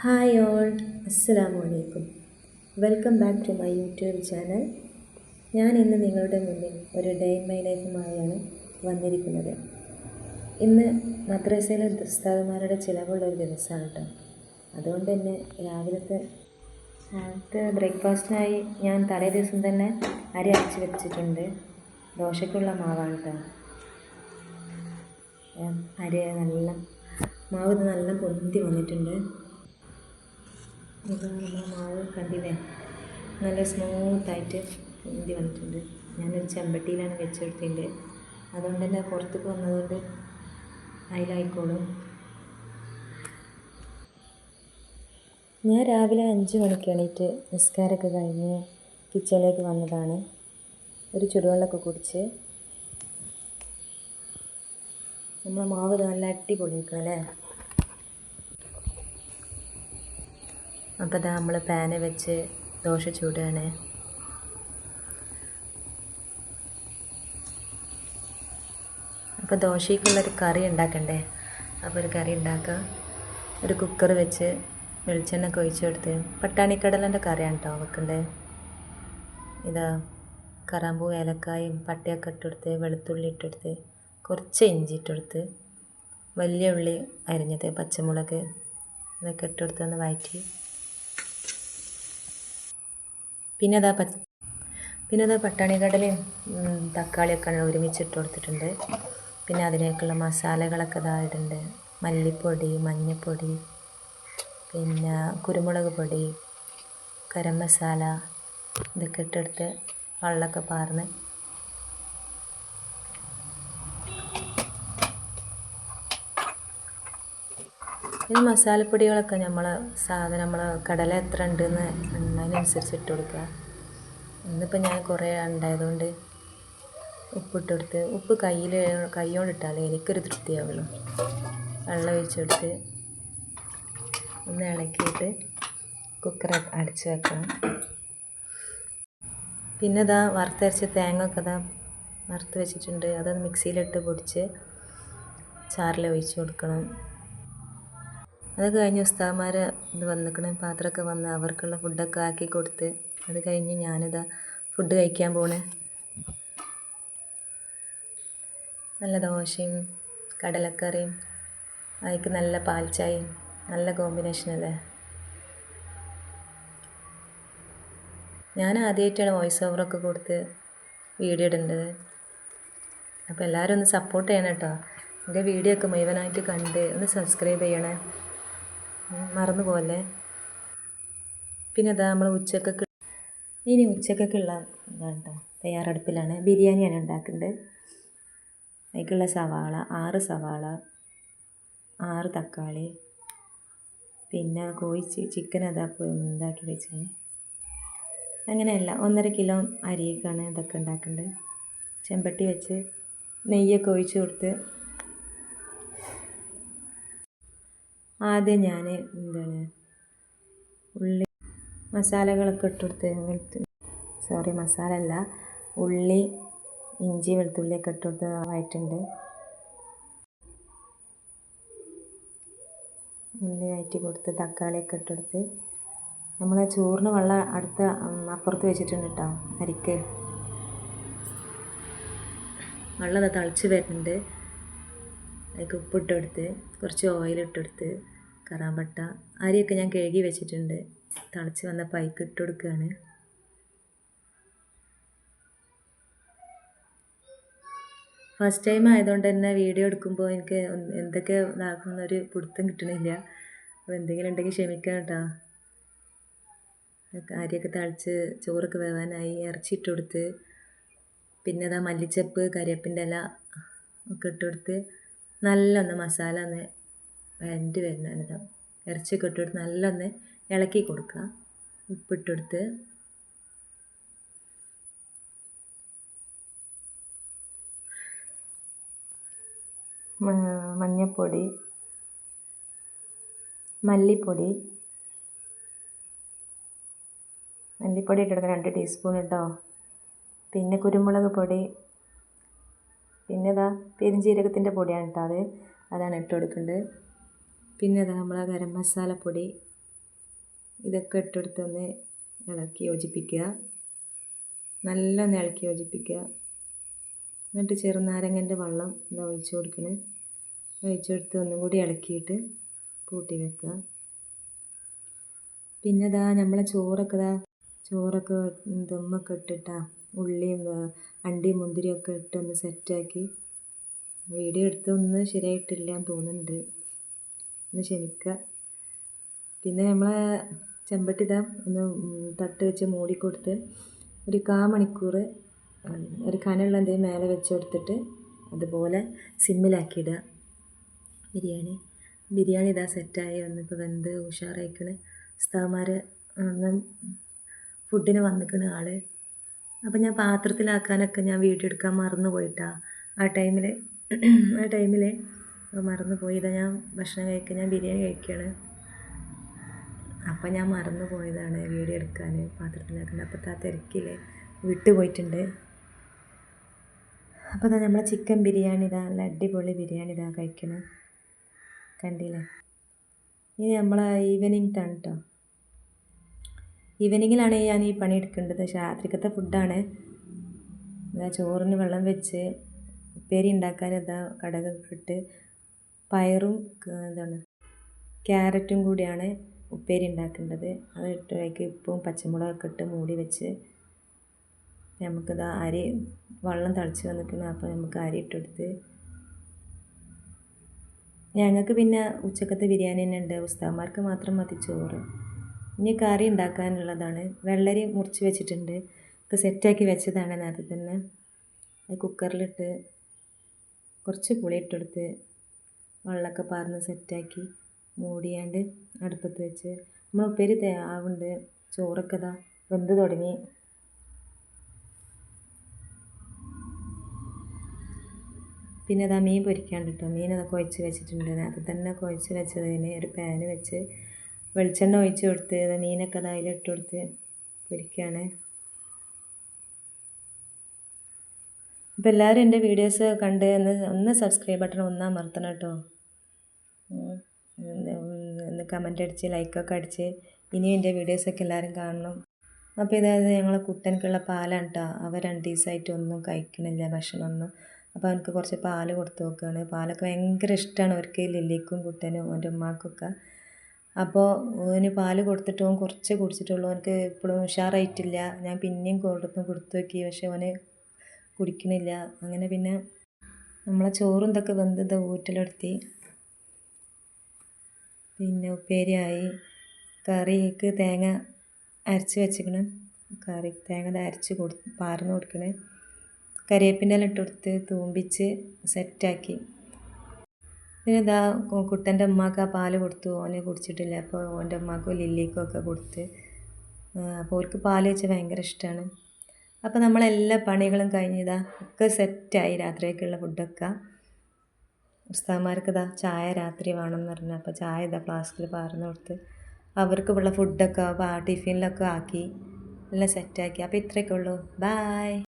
Hi all അസ്സലാമു അലൈക്കും welcome back to my YouTube channel ഞാൻ ഇന്ന് നിങ്ങളുടെ മുന്നിൽ ഒരു ഡേ ഇൻ മൈ ലൈഫുമായാണ് വന്നിരിക്കുന്നത്. ഇന്ന് മദ്രസയിലെ ഉസ്താദുമാരുടെ ചിലവുള്ള ഒരു ദിവസമാണ് കേട്ടോ അതുകൊണ്ട് തന്നെ രാവിലത്തെ രാവിലത്തെ ബ്രേക്ക്ഫാസ്റ്റിനായി ഞാൻ തലേ ദിവസം തന്നെ അരി അരച്ച് വെച്ചിട്ടുണ്ട്. ദോശയ്ക്കുള്ള മാവാണ് കേട്ടോ അരി നല്ല മാവ് നല്ല പൊന്തി വന്നിട്ടുണ്ട്. ഇത് നമ്മൾ മാവ് കണ്ടില്ലേ നല്ല സ്മൂത്തായിട്ട് പൊന്തി വന്നിട്ടുണ്ട്. ഞാനൊരു ചെമ്പട്ടിയിലാണ് വെച്ചെടുത്തിന്റെ അതുകൊണ്ട് തന്നെ പുറത്തേക്ക് വന്നതുകൊണ്ട് അതിലായിക്കോളും ഞാൻ രാവിലെ അഞ്ച് മണിക്ക് എണീറ്റ് നിസ്കാരമൊക്കെ കഴിഞ്ഞ് കിച്ചണിലേക്ക് വന്നതാണ്. ഒരു ചുടുവെള്ളമൊക്കെ കുടിച്ച് നമ്മളെ മാവ് നല്ല അടിപൊളി നിൽക്കണം അല്ലേ? അപ്പോൾ ഇതാ നമ്മൾ പാന് വെച്ച് ദോശ ചൂടുകയാണ് അപ്പോൾ ദോശയ്ക്കുള്ളൊരു കറി ഉണ്ടാക്കണ്ടേ? അപ്പോൾ ഒരു കറി ഉണ്ടാക്കുക ഒരു കുക്കർ വെച്ച് വെളിച്ചെണ്ണ ഒക്കെ ഒഴിച്ച് കൊടുത്ത്. പട്ടാണിക്കടലന്റെ കറിയാണ് കേട്ടോ വെക്കണ്ടേ? ഇതാ കറാമ്പൂ ഏലക്കായും പട്ടയൊക്കെ ഇട്ടെടുത്ത് വെളുത്തുള്ളി ഇട്ടെടുത്ത് കുറച്ച് ഇഞ്ചി ഇട്ടെടുത്ത് വലിയ ഉള്ളി അരിഞ്ഞത് പച്ചമുളക് ഇതൊക്കെ ഇട്ടെടുത്ത് ഒന്ന് വഴറ്റി പിന്നെ അതാ പച്ച പിന്നെ അതാ പട്ടാണിക്കടലയും തക്കാളിയൊക്കെ ഒരുമിച്ച് ഇട്ട് കൊടുത്തിട്ടുണ്ട്. പിന്നെ അതിലേക്കുള്ള മസാലകളൊക്കെ ഇതായിട്ടുണ്ട് മല്ലിപ്പൊടി മഞ്ഞൾപ്പൊടി പിന്നെ കുരുമുളക് പൊടി ഗരം മസാല ഇതൊക്കെ ഇട്ടെടുത്ത് വെള്ളമൊക്കെ പാർന്ന് ഈ മസാലപ്പൊടികളൊക്കെ നമ്മൾ സാധനം നമ്മൾ കടല എത്ര ഉണ്ടെന്ന് അതിനനുസരിച്ച് ഇട്ട് കൊടുക്കുക. ഇന്നിപ്പോൾ ഞാൻ കുറേ ഉണ്ടായതുകൊണ്ട് ഉപ്പിട്ട് കൊടുത്ത് ഉപ്പ് കയ്യിൽ കൈ കൊണ്ട് ഇട്ടാലേ എനിക്കൊരു തൃപ്തിയാവുള്ളൂ. വെള്ളം ഒഴിച്ചെടുത്ത് ഒന്ന് ഇളക്കിയിട്ട് കുക്കർ അടച്ച് വെക്കണം. പിന്നെ ഇതാ വറുത്തരച്ച തേങ്ങ ഒക്കെ ഇതാ വറുത്ത് വെച്ചിട്ടുണ്ട്. അതൊന്ന് മിക്സിയിലിട്ട് പൊടിച്ച് ചാറിൽ ഒഴിച്ച് കൊടുക്കണം. അത് കഴിഞ്ഞ് ഉസ്താമാർ ഇത് വന്നിക്കണ പാത്രമൊക്കെ വന്ന് അവർക്കുള്ള ഫുഡൊക്കെ ആക്കി കൊടുത്ത് അത് കഴിഞ്ഞ് ഞാനിതാ ഫുഡ് കഴിക്കാൻ പോണേ. നല്ല ദോശയും കടലക്കറിയും അതിക്ക് നല്ല പാൽച്ചായയും നല്ല കോമ്പിനേഷൻ അല്ലേ? ഞാൻ ആദ്യമായിട്ടാണ് വോയിസ് ഓവറൊക്കെ കൊടുത്ത് വീഡിയോ ഇടേണ്ടത്. അപ്പോൾ എല്ലാവരും ഒന്ന് സപ്പോർട്ട് ചെയ്യണം കേട്ടോ. എന്റെ വീഡിയോ ഒക്കെ മുഴുവനായിട്ട് കണ്ട് ഒന്ന് സബ്സ്ക്രൈബ് ചെയ്യണേ. മറന്നു പോലെ പിന്നെ ഇതാ നമ്മൾ ഉച്ചക്കൊക്കെ ഇനി ഉച്ചക്കൊക്കെയുള്ള ഇതാണ് കേട്ടോ തയ്യാറെടുപ്പിലാണ്. ബിരിയാണിയാണ് ഉണ്ടാക്കുന്നത് അതിലേക്കുള്ള സവാള ആറ് സവാള ആറ് തക്കാളി പിന്നെ കോഴി ചിക്കൻ അതാ ഇതാക്കി വെച്ചത്. അങ്ങനെയല്ല ഒന്നര കിലോ അരിയൊക്കെയാണ് ഇതൊക്കെ ഉണ്ടാക്കേണ്ടത് ചെമ്പട്ടി വെച്ച് നെയ്യൊക്കെ ഒഴിച്ച് കൊടുത്ത് ആദ്യം ഞാൻ എന്താണ് ഉള്ളി മസാലകളൊക്കെ ഇട്ടുകൊടുത്ത് വെളുത്തു സോറി മസാല അല്ല ഉള്ളി ഇഞ്ചി വെളുത്തുള്ളിയൊക്കെ ഇട്ടുകൊടുത്ത് ആയിട്ടുണ്ട് ഉള്ളി വഴറ്റി കൊടുത്ത് തക്കാളിയൊക്കെ ഇട്ടെടുത്ത് നമ്മൾ ചോറിന് വെള്ളം അടുത്ത അപ്പുറത്ത് വെച്ചിട്ടുണ്ട് കേട്ടോ അരിക്ക്. വെള്ളം തിളച്ച് വരുന്നുണ്ട്. അതിലേക്ക് ഉപ്പിട്ടെടുത്ത് കുറച്ച് ഓയിലിട്ടെടുത്ത് കറാമ്പട്ട അരിയൊക്കെ ഞാൻ കഴുകി വെച്ചിട്ടുണ്ട്. തിളച്ച് വന്ന പൈക്ക് ഇട്ട് കൊടുക്കുകയാണ് ഫസ്റ്റ് ടൈം ആയതുകൊണ്ട് തന്നെ വീഡിയോ എടുക്കുമ്പോൾ എനിക്ക് എന്തൊക്കെ ഇതാക്കുന്നൊരു പിടുത്തം കിട്ടണില്ല. അപ്പോൾ എന്തെങ്കിലും ഉണ്ടെങ്കിൽ ക്ഷമിക്കണം കേട്ടോ അരിയൊക്കെ തിളച്ച് ചോറൊക്കെ വേവാനായി ഇറച്ചി ഇട്ട് കൊടുത്ത് പിന്നെ അതാ മല്ലിച്ചപ്പ് കരിയപ്പിന്റെ ഇല ഒക്കെ ഇട്ട് കൊടുത്ത് നല്ലൊന്ന് മസാല ഒന്ന് വരണ്ടി വരുന്നത് ഇറച്ചിയൊക്കെ ഇട്ടുകൊടുത്ത് നല്ലൊന്ന് ഇളക്കി കൊടുക്കുക. ഉപ്പിട്ടെടുത്ത്. മഞ്ഞപ്പൊടി. മല്ലിപ്പൊടി. മല്ലിപ്പൊടി ഇട്ടെടുക്കാം രണ്ട് ടീസ്പൂൺ കേട്ടോ പിന്നെ കുരുമുളക് പൊടി. പിന്നെ ഇതാ പെരുംജീരകത്തിന്റെ പൊടിയാണ് കേട്ടോ അത്. അതാണ് ഇട്ട് കൊടുക്കേണ്ടത് പിന്നെ ഇതാ നമ്മളെ ഗരം പൊടി. ഇതൊക്കെ ഇട്ടെടുത്ത് ഒന്ന് ഇളക്കി യോജിപ്പിക്കുക. നല്ലൊന്ന് ഇളക്കി യോജിപ്പിക്കുക. എന്നിട്ട് ചെറുനാരങ്ങന്റെ വെള്ളം ഇതാ ഒഴിച്ചു കൊടുക്കണേ. ഒഴിച്ചെടുത്ത് ഒന്നും കൂടി ഇളക്കിയിട്ട് പൂട്ടി വെക്കുക. പിന്നെ ഇതാ നമ്മളെ ചോറൊക്കെ ഇതാ ചോറൊക്കെ ദമ്മൊക്കെ ഇട്ടിട്ടാ ഉള്ളിയും അണ്ടി മുന്തിരിയൊക്കെ ഇട്ട് ഒന്ന് സെറ്റാക്കി വീഡിയോ എടുത്തൊന്നും ശരിയായിട്ടില്ല എന്ന് തോന്നുന്നുണ്ട്. ഒന്ന് ക്ഷമിക്കുക പിന്നെ നമ്മളെ ചെമ്പട്ടി ഒന്ന് തട്ട് വെച്ച് മൂടിക്കൊടുത്ത് ഒരു കാ മണിക്കൂർ ഒരു കനുള്ള എന്തെങ്കിലും മേലെ വെച്ച് കൊടുത്തിട്ട് അതുപോലെ സിമ്മിലാക്കിയിടുക ബിരിയാണി. ബിരിയാണി ഇതാ സെറ്റായി വന്നിപ്പോൾ വെന്ത് ഉഷാറായിക്കണ്. ഉസ്താവന്മാർ ഒന്ന് ഫുഡിന് വന്നിക്കണ ആൾ അപ്പം ഞാൻ പാത്രത്തിലാക്കാനൊക്കെ ഞാൻ വീഡിയോ എടുക്കാൻ മറന്നു പോയിട്ടാ. ആ ടൈമിൽ ആ ടൈമിൽ മറന്നു പോയി. ഞാൻ ഭക്ഷണം കഴിക്കുക ഞാൻ ബിരിയാണി കഴിക്കുകയാണ് അപ്പം ഞാൻ മറന്നു പോയതാണ് വീഡിയോ എടുക്കാൻ പാത്രത്തിലാക്കുന്നത് അപ്പോൾ ആ തിരക്കിൽ വിട്ടു പോയിട്ടുണ്ട്. അപ്പോൾ ഇതാ നമ്മളെ ചിക്കൻ ബിരിയാണി ഇതാ നല്ല അടിപൊളി ബിരിയാണി ഇതാ കഴിക്കണേ. കണ്ടില്ലേ? ഇനി നമ്മളെ ഈവനിങ് ടൈം കേട്ടോ ഈവനിങ്ങിലാണ് ഞാൻ ഈ പണി എടുക്കേണ്ടത്. രാത്രിക്കത്തെ ഫുഡാണ്. ഇതാ ചോറിന് വെള്ളം വെച്ച് ഉപ്പേരി ഉണ്ടാക്കാൻ ഇതാ കടകൊക്കെ ഇട്ട് പയറും എന്താണ് ക്യാരറ്റും കൂടിയാണ് ഉപ്പേരി ഉണ്ടാക്കേണ്ടത്. അത് ഇട്ട് പച്ചമുളകൊക്കെ ഇട്ട് മൂടി വെച്ച് നമുക്കിതാ അരി വെള്ളം തളിച്ച് വന്നിട്ടുണ്ട് അപ്പോൾ നമുക്ക് അരി ഇട്ടെടുത്ത് ഞങ്ങൾക്ക് പിന്നെ ഉച്ചക്കത്തെ ബിരിയാണി തന്നെ ഉണ്ട്. ഉസ്താവന്മാർക്ക് മാത്രം മതി ചോറ്. ഇനി കറി ഉണ്ടാക്കാനുള്ളതാണ്. വെള്ളരി മുറിച്ച് വെച്ചിട്ടുണ്ട്. ഒക്കെ സെറ്റാക്കി വെച്ചതാണ് നേരത്തെ തന്നെ. അത് കുക്കറിലിട്ട് കുറച്ച് പുളി ഇട്ടെടുത്ത് വെള്ളമൊക്കെ പാർന്ന് സെറ്റാക്കി മൂടിയാണ്ട് അടുപ്പത്ത് വെച്ച്. നമ്മൾ ഉപ്പേരി തേവുണ്ട് ചോറൊക്കെ ഇതാ വെന്ത് തുടങ്ങി. പിന്നെ അതാ മീൻ പൊരിക്കാണ്ട് കേട്ടോ മീൻ അത് കുഴച്ച് വെച്ചിട്ടുണ്ട്. നേരത്തെ തന്നെ കുഴച്ച് വെച്ചതിന് ഒരു പാന് വെച്ച് വെളിച്ചെണ്ണ ഒഴിച്ച് കൊടുത്ത് മീനൊക്കെ അത് അതിലിട്ട് കൊടുത്ത് പൊരിക്കുകയാണ് അപ്പോൾ എല്ലാവരും എന്റെ വീഡിയോസ് കണ്ട് ഒന്ന് ഒന്ന് സബ്സ്ക്രൈബ് ബട്ടൺ ഒന്നാ മറത്തണം കേട്ടോ. ഒന്ന് കമന്റ് അടിച്ച് ലൈക്കൊക്കെ അടിച്ച് ഇനിയും എന്റെ വീഡിയോസൊക്കെ എല്ലാവരും കാണണം. അപ്പോൾ ഇതായത് ഞങ്ങളെ കുട്ടനക്കുള്ള പാലാണ് കേട്ടോ അവർ രണ്ട് ദിവസമായിട്ട് ഒന്നും കഴിക്കണില്ല ഭക്ഷണമൊന്നും. അപ്പോൾ അവനക്ക് കുറച്ച് പാൽ കൊടുത്ത് നോക്കുകയാണ് പാലൊക്കെ ഭയങ്കര ഇഷ്ടമാണ് അവർക്ക് ലില്ലിക്കും കുട്ടനും അവന്റെ ഉമ്മാക്കൊക്കെ. അപ്പോൾ ഓന് പാൽ കൊടുത്തിട്ട് ഓൻ കുറച്ച് കുടിച്ചിട്ടുള്ളൂ. അവനക്ക് ഇപ്പോഴും ഉഷാറായിട്ടില്ല. ഞാൻ പിന്നെയും കൊടുത്ത് കൊടുത്തു നോക്കി. പക്ഷേ അവന് കുടിക്കണില്ല. അങ്ങനെ പിന്നെ നമ്മളെ ചോറും ഇതൊക്കെ വെന്ത് ഇത് ഊറ്റലെടുത്തി. പിന്നെ ഉപ്പേരിയായി. കറിക്ക് തേങ്ങ അരച്ച് വെച്ചിക്കണം. കറി തേങ്ങ അരച്ച് കൊടു പാർന്ന് കൊടുക്കണേ. കരിവേപ്പിന്റെ ഇല ഇട്ട് കൊടുത്ത് തൂമ്പിച്ച് സെറ്റാക്കി പിന്നെ ഇതാ കുട്ടന്റെ ഉമ്മാക്ക് ആ പാൽ കൊടുത്തു. ഓനെ കുടിച്ചിട്ടില്ല. അപ്പോൾ ഓന്റെ ഉമ്മാക്കും ലില്ലിക്കും ഒക്കെ കൊടുത്ത്. അപ്പോൾ അവർക്ക് പാൽ വെച്ച് ഭയങ്കര ഇഷ്ടമാണ് അപ്പോൾ നമ്മളെല്ലാ പണികളും കഴിഞ്ഞതാ ഒക്കെ സെറ്റായി. രാത്രിയൊക്കെയുള്ള ഫുഡൊക്കെ. ഉസ്താമാർക്ക് ഇതാ ചായ രാത്രി വേണമെന്ന് പറഞ്ഞു. അപ്പോൾ ചായ ഇതാ ഫ്ലാസ്കിൽ പാർന്ന് കൊടുത്ത് അവർക്ക് ഉള്ള ഫുഡൊക്കെ ടിഫിനിലൊക്കെ ആക്കി. എല്ലാം സെറ്റാക്കി. അപ്പോൾ ഇത്രയൊക്കെ ഉള്ളൂ. ബായ്